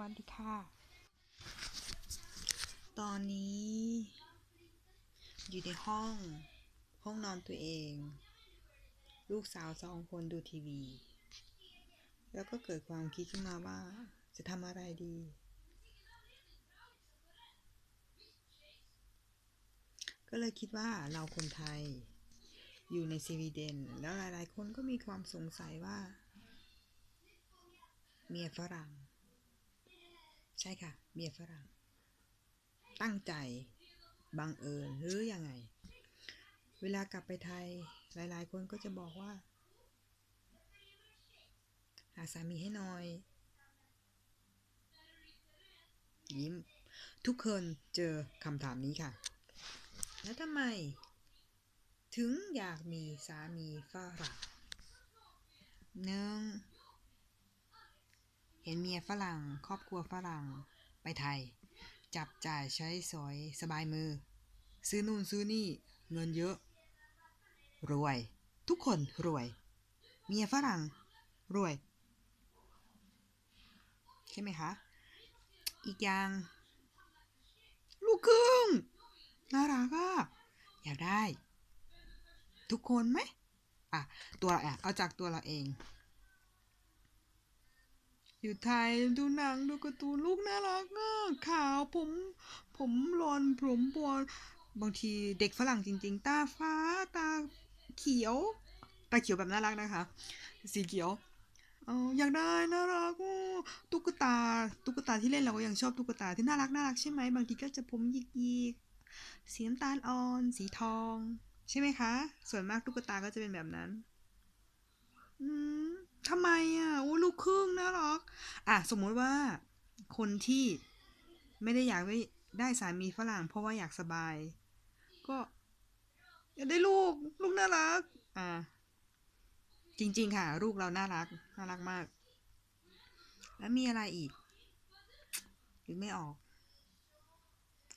วัสดีค่ะ ตอนนี้ อยู่ในห้อง ห้องนอนตัวเอง ลูกสาวสองคนดูทีวี แล้วก็เกิดความคิดขึ้นมาว่าจะทำอะไรดี ก็เลยคิดว่าเราคนไทยอยู่ในสวีเดน แล้วหลายๆ คนก็มีความสงสัยว่า เมียฝรั่ง ใช่ค่ะ เมียฝรั่ง ตั้งใจ บังเอิญหรือยังไง เวลากลับไปไทย หลายๆ คนก็จะบอกว่า หาสามีให้หน่อย ยิ้ม ทุกคนเจอคำถามนี้ค่ะ แล้วทำไม ถึงอยากมีสามีฝรั่งหนึ่ง เห็นเมียฝรั่ง ครอบครัวฝรั่ง ไปไทย จับจ่ายใช้สอยสบายมือ ซื้อนู่นซื้อนี่เงินเยอะ รวย ทุกคนรวย เมียฝรั่ง รวย ใช่ไหมคะ อีกอย่าง ลูกครึ่งน่ารักอะอยากได้ ทุกคนไหมอะ ตัวเราอะเอาจากตัวเราเอง อยู่ไทยดูหนังดูการ์ตูนลูกน่ารักอะขาวผม ผมรอนผมบอลบางทีเด็กฝรั่งจริง ๆ ตาฟ้าตาเขียว ตาเขียวแบบน่ารักนะคะ สีเขียวอออยากได้น่ารักอะตุ๊กตาตุ๊กตาที่เล่นเราก็ยังชอบตุ๊กตาที่น่ารักน่ารักใช่ไหมบางทีก็จะผมหยิกๆสีน้ำตาลอ่อน สีทอง ใช่ไหมคะ ส่วนมากตุ๊กตาก็จะเป็นแบบนั้น อืม ทำไมอะโอ้ลูกครึ่งน่ารักอะสมมุติว่าคนที่ไม่ได้อยากได้ได้สามีฝรั่ง เพราะว่าอยากสบาย ก็อยากได้ลูกลูกน่ารัก อ่า จริง ๆ ค่ะ ลูกเราน่ารัก น่ารักมาก แล้วมีอะไรอีก หรือไม่ออก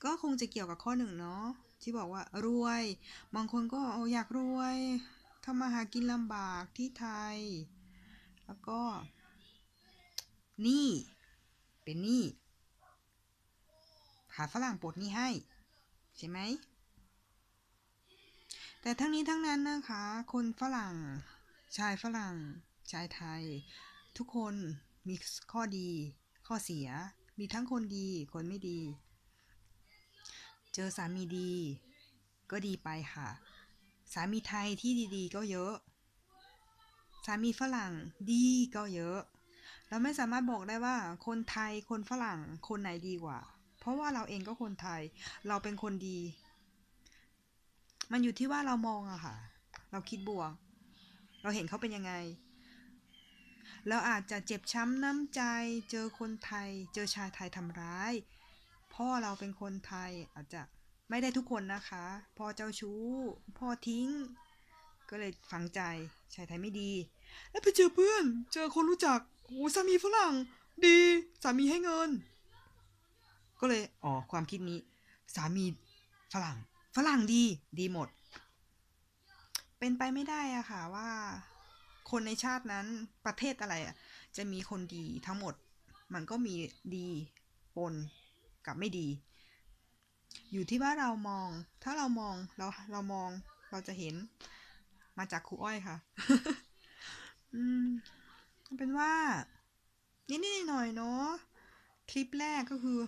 ก็คงจะเกี่ยวกับข้อหนึ่งเนาะที่บอกว่ารวย บางคนก็ออยากรวยทำมาหากินลำบากที่ไทย แล้วก็หนี้เป็นหนี้หาฝรั่งปลดนี้ให้ ใช่ไหม แต่ทั้งนี้ทั้งนั้นนะคะ คนฝรั่ง ชายฝรั่ง ชายไทย ทุกคนมีข้อดี ข้อเสีย มีทั้งคนดี คนไม่ดี เจอสามีดี ก็ดีไปค่ะ สามีไทยที่ดีๆ ก็เยอะ สามีฝรั่งดีก็เยอะ เราไม่สามารถบอกได้ว่าคนไทยคนฝรั่งคนไหนดีกว่า เพราะว่าเราเองก็คนไทย เราเป็นคนดี มันอยู่ที่ว่าเรามองอะค่ะ เราคิดบวก เราเห็นเขาเป็นยังไง เราอาจจะเจ็บช้ำน้ำใจ เจอคนไทย เจอชายไทยทำร้าย พ่อเราเป็นคนไทยอาจจะไม่ได้ทุกคนนะคะ พ่อเจ้าชู้ พ่อทิ้ง ก็เลยฝังใจชายไทยไม่ดี แล้วไปเจอเพื่อน เจอคนรู้จักโอ้สามีฝรั่ง ดี สามีให้เงิน ก็เลยอ๋อความคิดนี้ สามีฝรั่ง ฝรั่งดี ดีหมด เป็นไปไม่ได้อะค่ะว่า คนในชาตินั้นประเทศอะไรอะจะมีคนดีทั้งหมด มันก็มีดีปนกับไม่ดี อยู่ที่ว่าเรามอง ถ้าเรามองเราเรามองเราจะเห็นมาจากครูอ้อยค่ะ อืมเป็นว่า นิดๆหน่อยๆเนาะคลิปแรกก็คือ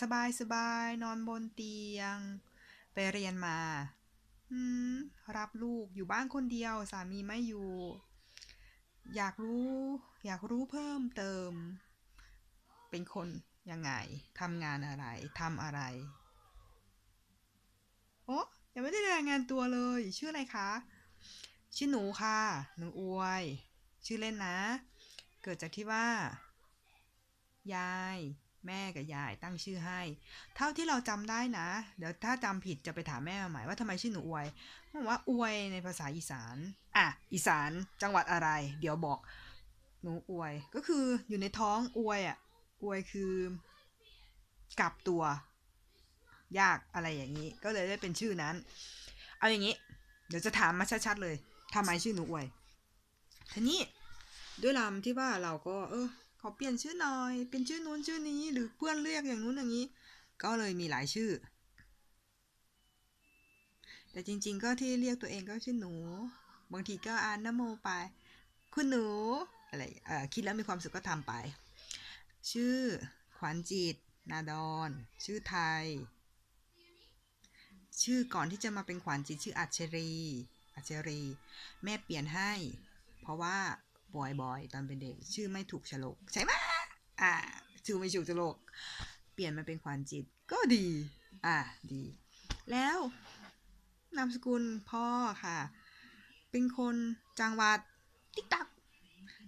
สบายสบายนอนบนเตียง ไปเรียนมา อืม รับลูกอยู่บ้านคนเดียว สามีไม่อยู่ อยากรู้ อยากรู้เพิ่มเติม เป็นคนยังไงทำงานอะไรทำอะไร โอ้ยังไม่ได้รายงานตัวเลย ชื่ออะไรคะ ชื่อหนูค่ะ หนูอวย ชื่อเล่นนะ เกิดจากที่ว่า ยาย แม่กับยายตั้งชื่อให้ เท่าที่เราจำได้นะ เดี๋ยวถ้าจำผิดจะไปถามแม่มาใหม่ว่าทำไมชื่อหนูอวยบอกว่าอวยในภาษาอีสาน อะ อีสานจังหวัดอะไร เดี๋ยวบอก หนูอวย ก็คืออยู่ในท้องอวยอะ อวยคือกลับตัว ยากอะไรอย่างนี้ ก็เลยได้เป็นชื่อนั้น เอาอย่างนี้ เดี๋ยวจะถามมาชัดๆเลยทำไมชื่อหนูอวย ทีนี้ด้วยลำที่ว่าเราก็ เออขอเปลี่ยนชื่อหน่อย เป็นชื่อนู้นชื่อนี้ หรือเพื่อนเรียกอย่างนู้นอย่างนี้ ก็เลยมีหลายชื่อ แต่จริง ๆ ก็ที่เรียกตัวเองก็ชื่อหนู บางทีก็อ่านนโมไป คุณหนูอะไรเออคิดแล้วมีความสุขก็ทำไป ชื่อขวัญจิต นาดอน ชื่อไทย ชื่อก่อนที่จะมาเป็นขวัญจิตชื่ออัจฉรีอัจฉรี แม่เปลี่ยนให้ เพราะว่าบ่อยๆตอนเป็นเด็ก ชื่อไม่ถูกฉลกใช่ไหมอ่าชื่อไม่ถูกฉลก เปลี่ยนมาเป็นขวัญจิตก็ดี อ่าดี แล้วนามสกุลพ่อค่ะ เป็นคนจังหวัดติ๊กตัก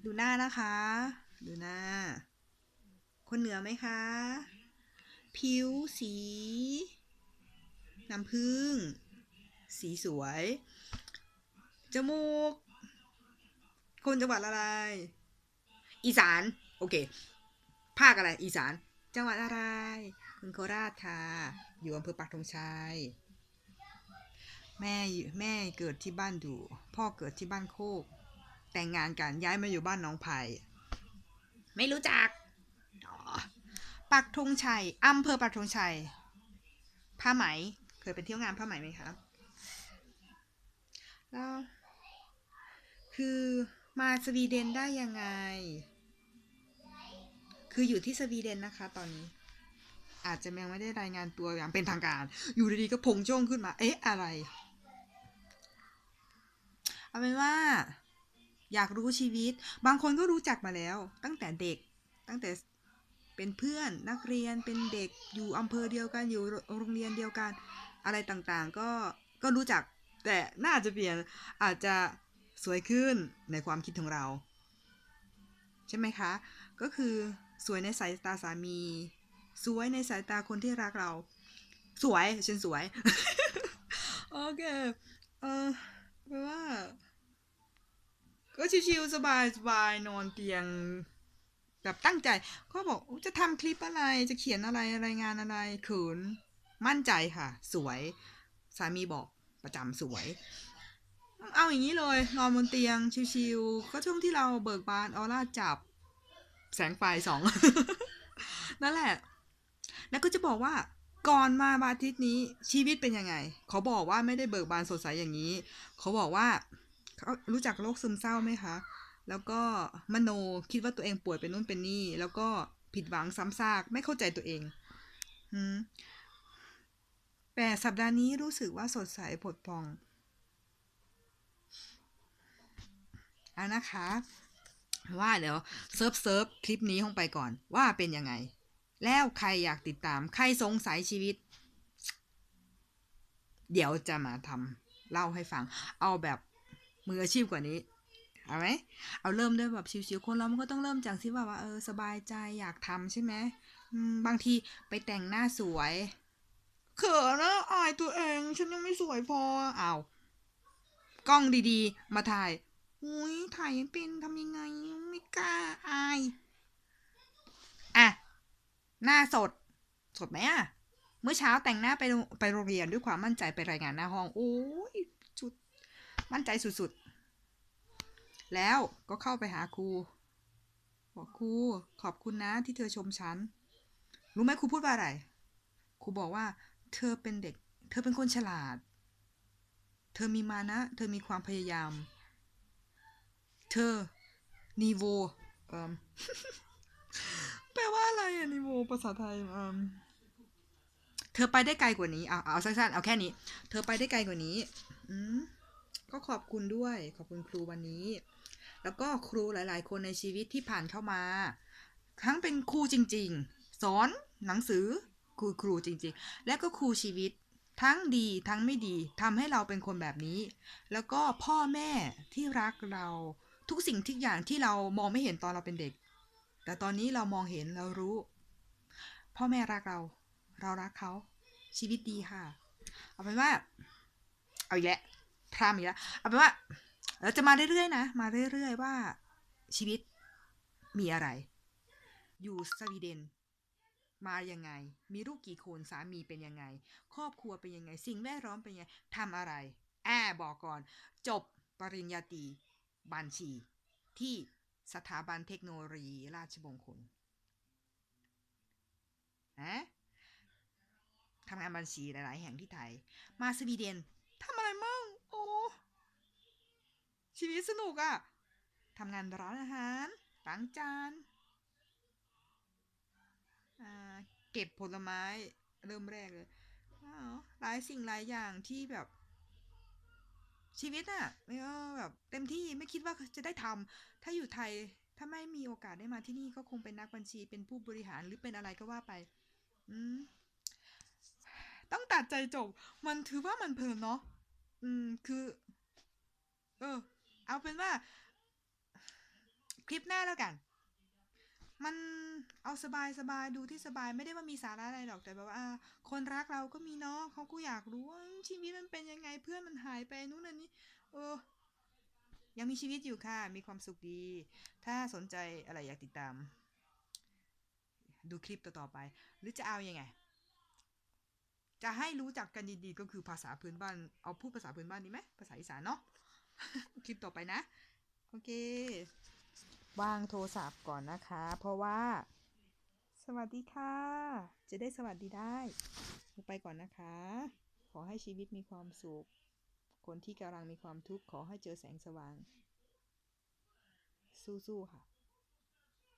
ดูหน้านะคะ ดูหน้า คนเหนือไหมคะ ผิวสี น้ำผึ้งสีสวย จมูก คนจังหวัดอะไร อีสาน โอเค ภาคอะไร อีสาน จังหวัดอะไร คุณโคราชค่ะ อยู่อำเภอปักธงชัย แม่แม่เกิดที่บ้านดู พ่อเกิดที่บ้านโคก แต่งงานกันย้ายมาอยู่บ้านน้องไผ่ ไม่รู้จัก ปักธงชัยอำเภอปักธงชัย ผ้าไหม เคยไปเที่ยวงานผ้าไหมไหมครับแล้วคือมาสวีเดนได้ยังไง คืออยู่ที่สวีเดนนะคะ ตอนนี้ อาจจะยังไม่ได้รายงานตัวอย่างเป็นทางการ อยู่ดีๆก็พงจ้งขึ้นมา เอ๊ะ อะไร เอาเป็นว่า อยากรู้ชีวิต บางคนก็รู้จักมาแล้ว ตั้งแต่เด็ก ตั้งแต่เป็นเพื่อนนักเรียนเป็นเด็กอยู่อำเภอเดียวกันอยู่โรงเรียนเดียวกัน อะไรต่างๆ ก็ก็รู้จัก แต่น่าจะเปลี่ยนอาจจะสวยขึ้นในความคิดของเรา ใช่ไหมคะ ก็คือสวยในสายตาสามี สวยในสายตาคนที่รักเรา สวยฉันสวย โอเค เออแปลว่า ก็ชิวๆสบายๆนอนเตียงแบบตั้งใจเขาบอกจะทำคลิปอะไรจะเขียนอะไรรายงานอะไรขิน มั่นใจค่ะ สวย สามีบอกประจำสวย เอาอย่างนี้เลย นอนบนเตียงชิวๆก็ช่วงที่เราเบิกบานออร่าจับ แสงไฟสอง นั่นแหละ แล้วก็จะบอกว่าก่อนมาบาทิตนี้ชีวิตเป็นยังไง เขาบอกว่าไม่ได้เบิกบานสดใสอย่างนี้ เขาบอกว่าเขารู้จักโรคซึมเศร้าไหมคะ แล้วก็มโนคิดว่าตัวเองป่วยเป็นนู่นเป็นนี่ แล้วก็ผิดหวังซ้ำซากไม่เข้าใจตัวเอง อืม แต่สัปดาห์นี้รู้สึกว่าสดใสผดพองอะนะคะ ว่าเดี๋ยวเซิร์ฟเซิร์ฟคลิปนี้ลงไปก่อนว่าเป็นยังไง แล้วใครอยากติดตาม ใครสงสัยชีวิต เดี๋ยวจะมาทำเล่าให้ฟัง เอาแบบมืออาชีพกว่านี้เอาไหมเอาเริ่มด้วยแบบชิวๆคนเรามันก็ต้องเริ่มจากที่ว่าว่าเออสบายใจอยากทำใช่ไหมบางทีไปแต่งหน้าสวย เขินนะอายตัวเอง ฉันยังไม่สวยพออ้าวกล้องดีๆ มาถ่าย อุ้ยถ่ายเป็นทำยังไงไม่กล้าอาย อะ หน้าสด สดไหมอะ เมื่อเช้าแต่งหน้าไปโรงไปโรงเรียนด้วยความมั่นใจไปรายงานหน้าห้อง โอ้ยจุด มั่นใจสุดๆ แล้วก็เข้าไปหาครู บอกครูขอบคุณนะที่เธอชมฉัน รู้ไหมครูพูดว่าอะไร ครูบอกว่า เธอเป็นเด็ก เธอเป็นคนฉลาด เธอมีมานะ เธอมีความพยายาม เธอนีโวเอ่มแปลว่าอะไรอะนีโวภาษาไทยอืมเธอไปได้ไกลกว่านี้ เอาเอาสั้นๆเอาแค่นี้ เธอไปได้ไกลกว่านี้ อืมก็ขอบคุณด้วย ขอบคุณครูวันนี้ แล้วก็ครูหลาย ๆ คนในชีวิตที่ผ่านเข้ามา ทั้งเป็นครูจริง ๆ สอนหนังสือ ครูครูจริงๆ และก็ครูชีวิตทั้งดีทั้งไม่ดีทำให้เราเป็นคนแบบนี้ แล้วก็พ่อแม่ที่รักเราทุกสิ่งทุกอย่างที่เรามองไม่เห็นตอนเราเป็นเด็ก แต่ตอนนี้เรามองเห็นเรารู้ พ่อแม่รักเรา เรารักเขา ชีวิตดีค่ะ เอาเป็นว่า เอาอีกแล้วพรามอีกแล้วเอาเป็นว่า เราจะมาเรื่อยๆนะ มาเรื่อยๆว่าชีวิตมีอะไร อยู่สวีเดน มายังไง มีลูกกี่คนสามีเป็นยังไง ครอบครัวเป็นยังไง สิ่งแวดล้อมเป็นยังไงทำอะไรแอบบอกก่อน จบปริญญาตรีบัญชี ที่สถาบันเทคโนโลยีราชมงคลฮะทำงานบัญชีหลายๆ แห่งที่ไทย มาสวีเดนทำอะไรมั่งโอ้ชีวิตสนุกอะ่ะทำงานร้านอาหารล้างจาน อ่าเก็บผลไม้เริ่มแรกเลยอ้าวหลายสิ่งหลายอย่างที่แบบ ชีวิตอะเออแบบเต็มที่ไม่คิดว่าจะได้ทำถ้าอยู่ไทยถ้าไม่มีโอกาสได้มาที่นี่ก็คงเป็นนักบัญชีเป็นผู้บริหารหรือเป็นอะไรก็ว่าไป อืมต้องตัดใจจบ มันถือว่ามันเพลินเนาะอืมคือ เออ เอาเป็นว่า คลิปหน้าแล้วกัน มันเอาสบายสบายดูที่สบายไม่ได้ว่ามีสาระอะไรหรอกแต่แบบว่าคนรักเราก็มีเนาะเขาก็อยากรู้ว่าชีวิตมันเป็นยังไงเพื่อนมันหายไปนู่นนั่นนี่เออ ยังมีชีวิตอยู่ค่ะ มีความสุขดี ถ้าสนใจอะไรอยากติดตาม ดูคลิปต่อๆไป หรือจะเอาอยัางไง จะให้รู้จักกันดีๆก็คือภาษาพื้นบ้านเอาพูดภาษาพื้นบ้านดีไหมภาษาอีสานเนาะคลิปต่อไปนะ โอเค วางโทรศัพท์ก่อนนะคะ เพราะว่า สวัสดีค่ะ จะได้สวัสดีได้ไปก่อนนะคะ ขอให้ชีวิตมีความสุข คนที่กำลังมีความทุกข์ขอให้เจอแสงสว่าง สู้ๆค่ะ